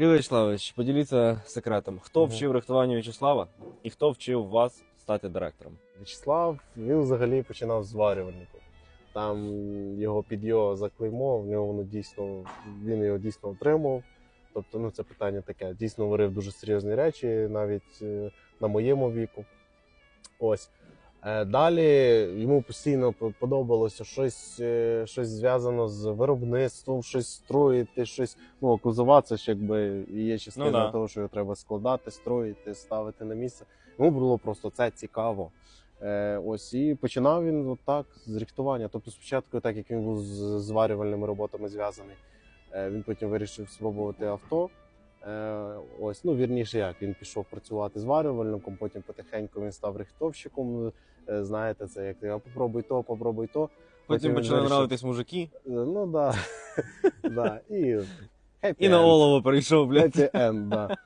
Кирило Вячеславович, поділіться секретом. Хто Мгм. вчив рихтуванню Вячеслава і хто вчив вас стати директором? Вячеслав він взагалі починав з зварювальнику. Там його під його заклеймо, в нього воно дійсно він його дійсно отримав. Тобто, ну це питання таке. Дійсно варив дуже серйозні речі, навіть е, на моєму віку. Ось. Е, Далі йому постійно по- подобалося щось, е, щось зв'язано з виробництвом, щось строїти, щось. Ну, кузова це ж якби є частина Ну да. того, що його треба складати, строїти, ставити на місце. Йому було просто це цікаво. Е, ось і починав він отак з рихтування. Тобто, спочатку, так як він був з зварювальними роботами зв'язаний, він потім вирішив спробувати авто. Ось, ну вірніше, як він пішов працювати зварювальником, потім потихеньку він став рихтовщиком. Е, знаєте, це як а попробуй то, попробуй то. Потім він почали вирішив- нравитись мужики, Е, Ну да. да. І, і на end. олово перейшов, блядь. End, да.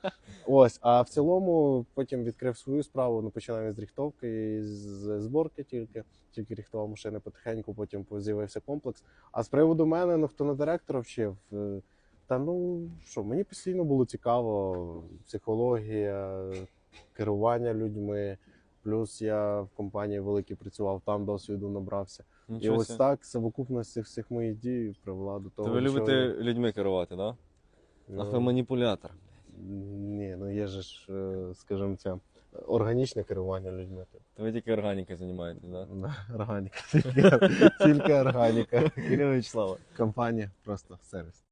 Ось, а в цілому потім відкрив свою справу, ну починав з рихтовки, з зборки тільки, тільки рихтував машини потихеньку, потім з'явився комплекс. А з приводу мене, ну хто на директора вчив, е, та ну що, мені постійно було цікаво, психологія, керування людьми. Плюс я в компанії великій працював, там досвіду набрався. І ось себе. так совокупність всіх моїх дій привела до того. То ви що- любите людьми керувати, да? Ну, Ах, маніпулятор. Ні, ну є же ж, е, скажімо, це органічне керування людьми. То ви тільки органікою займаєтесь, да? Да, Органіка. Тільки, тільки органіка. Кирило Вячеславович. Компанія просто сервіс.